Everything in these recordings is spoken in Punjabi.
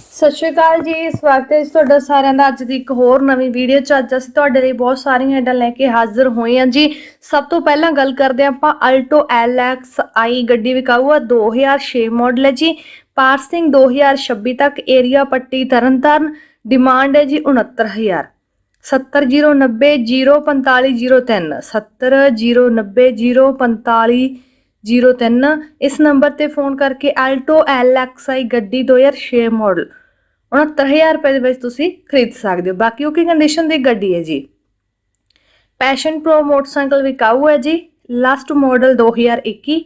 ਸਤਿ ਸ਼੍ਰੀ ਅਕਾਲ ਜੀ ਸਵਾਗਤ ਹੈ ਜੀ ਤੁਹਾਡਾ ਸਾਰਿਆਂ ਦਾ ਅੱਜ ਦੀ ਇੱਕ ਹੋਰ ਨਵੀਂ ਵੀਡੀਓ ਚ ਅੱਜ ਅਸੀਂ ਤੁਹਾਡੇ ਲਈ ਬਹੁਤ ਸਾਰੀਆਂ ਐਡਾਂ ਲੈ ਕੇ ਹਾਜ਼ਰ ਹੋਏ ਹਾਂ ਜੀ। ਸਭ ਤੋਂ ਪਹਿਲਾਂ ਗੱਲ ਕਰਦੇ ਹਾਂ ਆਪਾਂ ਅਲਟੋ LXi ਗੱਡੀ ਵਿਕਾਊ ਆ 2006 ਮਾਡਲ ਹੈ ਜੀ। ਪਾਰਸਿੰਗ 2026 ਤੱਕ ਏਰੀਆ ਪੱਟੀ ਤਰਨਤਾਰਨ ਡਿਮਾਂਡ ਹੈ ਜੀ 69000 709004503 709004503 ਇਸ ਨੰਬਰ ਤੇ ਫੋਨ ਕਰਕੇ ਆਲਟੋ LXi ਗੱਡੀ 2006 ਮਾਡਲ 69000 ਰੁਪਏ ਦੇ ਵਿੱਚ ਤੁਸੀਂ ਖਰੀਦ ਸਕਦੇ ਹੋ। ਬਾਕੀ ਉਹ ਕੀ ਕੰਡੀਸ਼ਨ ਦੀ ਗੱਡੀ ਹੈ ਜੀ? ਪੈਸ਼ਨ ਪ੍ਰੋ ਮੋਟਰਸਾਈਕਲ ਵਿਕਾਊ ਹੈ ਜੀ। ਲਾਸਟ ਮਾਡਲ 2021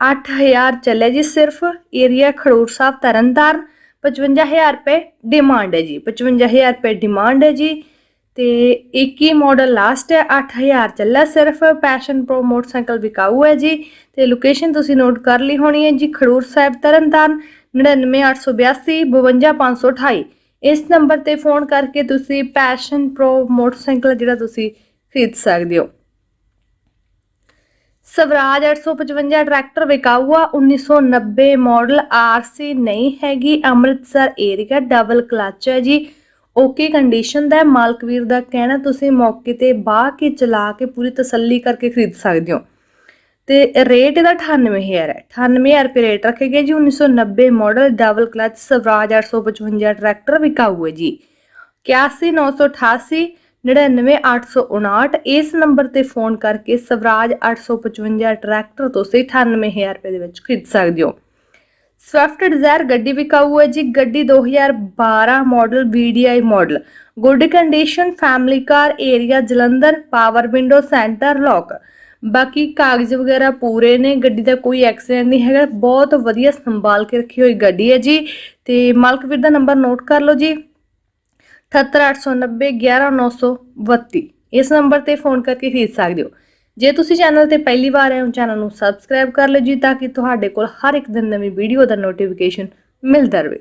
8000 ਚੱਲਿਆ ਜੀ ਸਿਰਫ। ਏਰੀਆ ਖੜੂਰ ਸਾਹਿਬ ਤਰਨਤਾਰਨ। 55000 ਰੁਪਏ ਡਿਮਾਂਡ ਹੈ ਜੀ। 55000 ਰੁਪਏ ਡਿਮਾਂਡ ਹੈ ਜੀ। ਤੇ 21 ਮਾਡਲ ਲਾਸਟ ਹੈ 8000 ਚੱਲਿਆ ਸਿਰਫ ਪੈਸ਼ਨ ਪ੍ਰੋ ਮੋਟਰਸਾਈਕਲ ਵਿਕਾਊ ਹੈ ਜੀ। ਤੇ ਲੋਕੇਸ਼ਨ ਤੁਸੀਂ ਨੋਟ ਕਰ ਲਈ ਹੋਣੀ ਹੈ ਜੀ ਖੜੂਰ ਸਾਹਿਬ, ਤਰਨਤਾਰਨ 99882 52528 ਇਸ ਨੰਬਰ ਤੇ ਫੋਨ ਕਰਕੇ ਤੁਸੀਂ ਪੈਸ਼ਨ ਪ੍ਰੋ ਮੋਟਰਸਾਈਕਲ ਜਿਹੜਾ ਤੁਸੀਂ ਖਰੀਦ ਸਕਦੇ ਹੋ। ਸਵਰਾਜ 855 ਟਰੈਕਟਰ ਵਿਕਾਊ ਆ 1990 ਮਾਡਲ ਆਰਸੀ ਨਹੀਂ ਹੈਗੀ, ਅੰਮ੍ਰਿਤਸਰ ਏਰੀਆ ਡਬਲ ਕਲਚ ਹੈ ਜੀ। ਓਕੇ ਕੰਡੀਸ਼ਨ ਦਾ ਹੈ। ਮਾਲਕ ਵੀਰ ਦਾ ਕਹਿਣਾ, ਤੁਸੀਂ ਮੌਕੇ ਤੇ ਬਾਹ ਕੇ ਚਲਾ ਕੇ ਪੂਰੀ ਤਸੱਲੀ ਕਰਕੇ ਖਰੀਦ ਸਕਦੇ ਹੋ। ਤੇ ਰੇਟ ਇਹਦਾ 98000 ਹੈ। 98000 ਰੁਪਏ ਰੇਟ ਰੱਖੇ ਗਏ ਜੀ। 1990 model double clutch Swaraj 855 tractor ਵਿਕਾਊ ਹੈ ਜੀ। 81988 99859 ਇਸ ਨੰਬਰ ਤੇ ਫੋਨ ਕਰਕੇ ਸਵਰਾਜ 855 ਟਰੈਕਟਰ ਤੁਸੀਂ 98000 ਰੁਪਏ ਦੇ ਵਿੱਚ ਖਰੀਦ ਸਕਦੇ ਹੋ। ਸਵਿਫਟ ਡਿਜ਼ਾਇਰ ਗੱਡੀ ਵਿਕਾਊ ਹੈ ਜੀ, ਗੱਡੀ 2012 model VDI model good condition family car area Jalandhar power window centre lock ਬਾਕੀ ਕਾਗਜ਼ ਵਗੈਰਾ ਪੂਰੇ ਨੇ, ਗੱਡੀ ਦਾ ਕੋਈ ਐਕਸੀਡੈਂਟ ਨਹੀਂ ਹੈਗਾ। ਬਹੁਤ ਵਧੀਆ ਸੰਭਾਲ ਕੇ ਰੱਖੀ ਹੋਈ ਗੱਡੀ ਹੈ ਜੀ। ਤੇ ਮਾਲਕ ਵੀਰ ਦਾ ਨੰਬਰ ਨੋਟ ਕਰ ਲਓ ਜੀ। 78890 11932 ਇਸ ਨੰਬਰ ਤੇ ਫੋਨ ਕਰਕੇ ਖਰੀਦ ਸਕਦੇ ਹੋ। ਜੇ ਤੁਸੀਂ ਚੈਨਲ ਤੇ ਪਹਿਲੀ ਵਾਰ ਆਏ ਹੋ, ਚੈਨਲ ਨੂੰ ਸਬਸਕ੍ਰਾਈਬ ਕਰ ਲਓ ਜੀ, ਤਾਂ ਕਿ ਤੁਹਾਡੇ ਕੋਲ ਹਰ ਇੱਕ ਦਿਨ ਨਵੀਂ ਵੀਡੀਓ ਦਾ ਨੋਟੀਫਿਕੇਸ਼ਨ ਮਿਲਦਾ ਰਹੇ।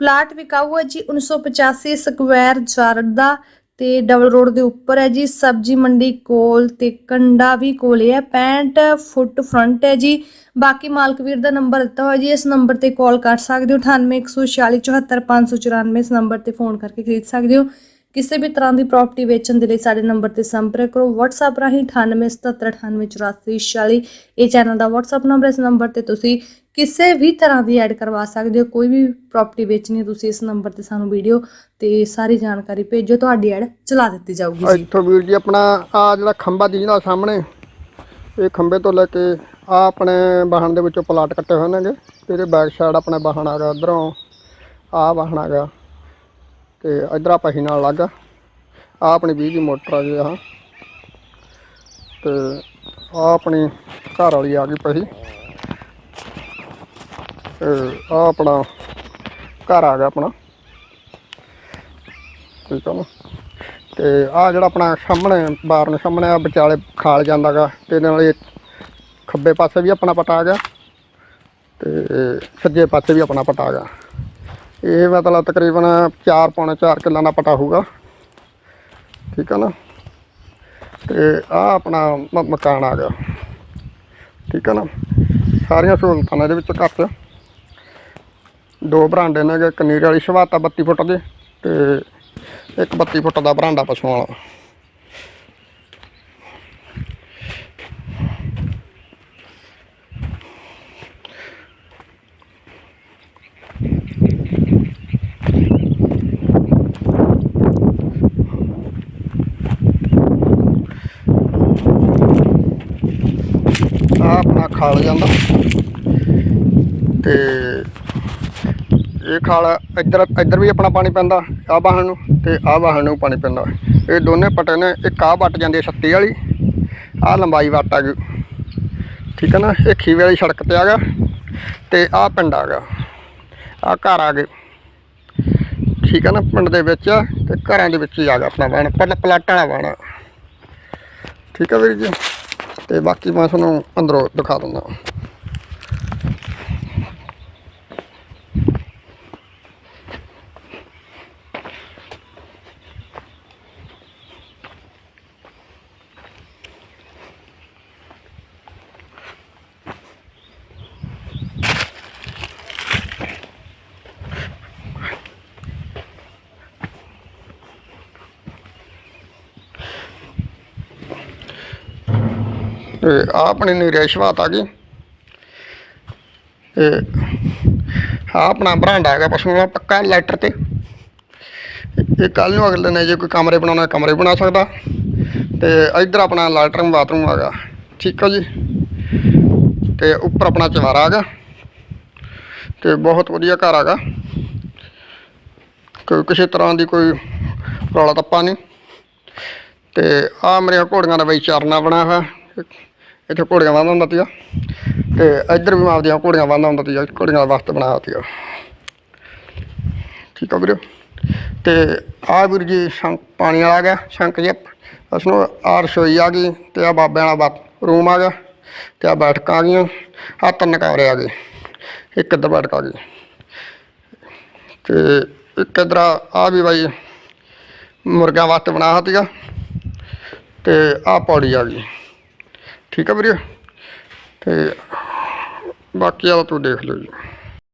ਪਲਾਟ ਵਿਕਾਊ ਹੈ ਜੀ 1985 ਸਕੁਆਇਰ ਦਾ, ਤੇ ਡਬਲ ਰੋਡ ਦੇ ਉੱਪਰ ਹੈ ਜੀ, ਸਬਜੀ ਮੰਡੀ ਕੋਲ ਤੇ ਕੰਡਾ ਵੀ ਕੋਲੇ ਹੈ 65 ਫੁੱਟ ਫਰੰਟ ਹੈ ਜੀ। ਬਾਕੀ ਮਾਲਕ ਵੀਰ ਦਾ ਨੰਬਰ ਦਿੱਤਾ ਹੋਇਆ ਜੀ, ਇਸ ਨੰਬਰ ਤੇ ਕਾਲ ਕਰ ਸਕਦੇ ਹੋ 9814474594 ਇਸ ਨੰਬਰ ਤੇ ਫੋਨ ਕਰਕੇ ਖਰੀਦ ਸਕਦੇ ਹੋ। ਕਿਸੇ ਵੀ ਤਰ੍ਹਾਂ ਦੀ ਪ੍ਰਾਪਰਟੀ ਵੇਚਣ ਦੇ ਲਈ ਸਾਡੇ ਨੰਬਰ ਤੇ ਸੰਪਰਕ ਕਰੋ। WhatsApp ਰਾਹੀਂ 9877988446 ਇਹ ਚੈਨਲ ਦਾ WhatsApp ਨੰਬਰ ਇਸ ਨੰਬਰ ਤੇ ਤੁਸੀਂ ਕਿਸੇ ਵੀ ਤਰ੍ਹਾਂ ਦੀ ਐਡ ਕਰਵਾ ਸਕਦੇ ਹੋ। ਕੋਈ ਵੀ ਪ੍ਰਾਪਰਟੀ ਵੇਚਣੀ ਤੁਸੀਂ ਇਸ ਨੰਬਰ ਤੇ ਸਾਨੂੰ ਵੀਡੀਓ ਤੇ ਸਾਰੀ ਜਾਣਕਾਰੀ ਭੇਜੋ, ਤੁਹਾਡੀ ਐਡ ਚਲਾ ਦਿੱਤੀ ਜਾਊਗੀ ਜੀ। ਇੱਥੋਂ ਵੀਰ ਜੀ, ਆਪਣਾ ਆ ਜਿਹੜਾ ਖੰਭਾ ਦੀਦਾ ਸਾਹਮਣੇ, ਇਹ ਖੰਭੇ ਤੋਂ ਲੈ ਕੇ ਆ ਆਪਣੇ ਵਾਹਣ ਦੇ ਵਿੱਚੋਂ ਪਲਾਟ ਕੱਟੇ ਹੋਏ ਨੇਗੇ। ਇਹਦੇ ਬੈਕ ਸਾਈਡ ਆਪਣੇ ਵਾਹਣ ਆ ਗਿਆ ਉਧਰੋਂ ਆ ਵਾਹਣ ਆ ਗਿਆ ਤੇ ਇਧਰ ਆ ਪਹੀ ਨਾਲ ਲੱਗ ਆ। ਆਪਣੀ 20 ਦੀ ਮੋਟਰ ਆ ਗਈ ਆ। ਤੇ ਆ ਆਪਣੀ ਘਰ ਵਾਲੀ ਆ ਗਈ ਪਹੀ ਤੇ ਆ ਆਪਣਾ ਘਰ ਆ ਗਿਆ ਆਪਣਾ। ਠੀਕ ਆ ਨਾ। ਤੇ ਆ ਜਿਹੜਾ ਆਪਣਾ ਸਾਹਮਣੇ ਬਾਰਨ ਸਾਹਮਣੇ ਆ, ਵਿਚਾਲੇ ਖਾਲ ਜਾਂਦਾਗਾ ਤੇ ਇਹਦੇ ਨਾਲ ਇਹ ਖੱਬੇ ਪਾਸੇ ਵੀ ਆਪਣਾ ਪਟਾ ਗਿਆ। ਤੇ ਸੱਜੇ ਪਾਸੇ ਵੀ ਆਪਣਾ ਪਟਾ ਗਿਆ। ਇਹ ਮਤਲਬ ਤਕਰੀਬਨ 4 ਪੌਣੇ 4 ਕਿੱਲਾਂ ਦਾ ਪਟਾ ਹੋਊਗਾ। ਠੀਕ ਆ ਨਾ? ਤੇ ਆ ਆਪਣਾ ਮ- ਮਕਾਨ ਆ ਗਿਆ। ਠੀਕ ਆ ਨਾ? ਸਾਰੀਆਂ ਸਹੂਲਤਾਂ ਨੇ ਇਹਦੇ ਵਿੱਚ ਘਰ 'ਚ ਦੋ ਬਰਾਂਡੇ ਨੇ ਗੇ, ਕਨੀਰ ਵਾਲੀ ਸ਼ਵਾਤਾ 32 ਫੁੱਟ ਦੇ ਤੇ ਇੱਕ 32 ਫੁੱਟ ਦਾ ਬਰਾਂਡਾ ਪਸ਼ੂਆਂ ਵਾਲਾ। ਆ ਆਪਣਾ ਖਾਲ ਜਾਂਦਾ। ਤੇ ਇਹ ਖਾਲ ਇੱਧਰ ਇੱਧਰ ਵੀ ਆਪਣਾ ਪਾਣੀ ਪੈਂਦਾ ਆ ਵਾਹਣ ਨੂੰ ਤੇ ਆ ਵਾਹਣ ਨੂੰ ਪਾਣੀ ਪੈਂਦਾ। ਇਹ ਦੋਨੇ ਪਟੇ ਨੇ, ਇੱਕ ਆ ਵੱਟ ਜਾਂਦੀ ਹੈ ਛੱਤੀ ਵਾਲੀ ਆ ਲੰਬਾਈ ਵੱਟ ਆ ਗਈ। ਠੀਕ ਹੈ ਨਾ, ਇਹ ਖੀਵੇ ਵਾਲੀ ਸੜਕ ਤੇ ਆ ਗਿਆ ਤੇ ਆ ਪਿੰਡ ਆ ਗਿਆ ਆ ਘਰ ਆ ਗਏ। ਠੀਕ ਹੈ ਨਾ, ਪਿੰਡ ਦੇ ਵਿੱਚ ਆ ਤੇ ਘਰਾਂ ਦੇ ਵਿੱਚ ਹੀ ਆ ਗਿਆ ਆਪਣਾ ਵਾਹਣ ਪਹਿਲਾਂ ਪਲਾਟਾਂ ਵਾਲਾ ਵਾਹਣ ਠੀਕ ਹੈ ਵੀਰ ਜੀ। ਤੇ ਬਾਕੀ ਮੈਂ ਤੁਹਾਨੂੰ ਅੰਦਰੋਂ ਦਿਖਾ ਦਿੰਦਾ। ਤੇ ਆ ਆਪਣੀ ਨੀ ਨਿਰੇਸ਼ਵਾਤ ਆ ਗਈ। ਤੇ ਆ ਆਪਣਾ ਬਰਾਂਡਾ ਹੈਗਾ ਪਸ਼ੂਆਂ ਦਾ ਪੱਕਾ ਲੈਟਰ ਤੇ। ਇਹ ਕੱਲ ਨੂੰ ਅਗਲੇ ਨੇ ਜੇ ਕੋਈ ਕਮਰੇ ਬਣਾਉਣਾ ਕਮਰੇ ਬਣਾ ਸਕਦਾ। ਤੇ ਇੱਧਰ ਆਪਣਾ ਲੈਟਰਨ ਬਾਥਰੂਮ ਹੈਗਾ। ਠੀਕ ਹੈ ਜੀ। ਤੇ ਉੱਪਰ ਆਪਣਾ ਚਵਾਰਾ ਹੈਗਾ। ਤੇ ਬਹੁਤ ਵਧੀਆ ਘਰ ਹੈਗਾ। ਕੋਈ ਕਿਸੇ ਤਰ੍ਹਾਂ ਦੀ ਕੋਈ ਰੌਲਾ ਤੱਪਾ ਨਹੀਂ। ਤੇ ਆ ਮੇਰੀਆਂ ਘੋੜੀਆਂ ਦਾ ਬਈ ਚਰਨਾ ਬਣਿਆ ਹੋਇਆ। ਇੱਥੇ ਘੋੜੀਆਂ ਬੰਨ੍ਹ ਹੁੰਦਾ ਸੀਗਾ ਤੇ ਇੱਧਰ ਵੀ ਮੈਂ ਆਪਦੀਆਂ ਘੋੜੀਆਂ ਬੰਨ੍ਹ ਹੁੰਦਾ ਸੀਗਾ ਘੋੜੀਆਂ ਵਾਸਤੇ ਬਣਾਇਆ ਸੀਗਾ ਠੀਕ ਆ ਵੀਰੇ। ਤੇ ਆ ਵੀਰ ਜੀ ਸ਼ੰਕ ਪਾਣੀ ਵਾਲਾ ਆ ਗਿਆ ਸ਼ੰਕ ਜੀ। ਉਸ ਨੂੰ ਆ ਰਸੋਈ ਆ ਗਈ ਤੇ ਆ ਬਾਬਿਆਂ ਵਾਲਾ ਰੂਮ ਆ ਗਿਆ ਤੇ ਆ ਬੈਠਕਾਂ ਆ ਗਈਆਂ ਆ ਤਿੰਨ ਕਮਰੇ ਆ ਗਏ, ਇੱਕ ਇੱਧਰ ਬੈਠਕ ਆ ਗਈ। ਤੇ ਇੱਕ ਇੱਧਰ ਆ ਵੀ ਬਾਈ ਮੁਰਗਿਆਂ ਵਾਸਤੇ ਬਣਾਇਆ ਸੀਗਾ ਤੇ ਆ ਪੌੜੀ ਆ ਗਈ। ਠੀਕ ਆ ਵੀਰੇ। ਤੇ ਬਾਕੀ ਆ ਤੂੰ ਦੇਖ ਲਿਓ ਜੀ।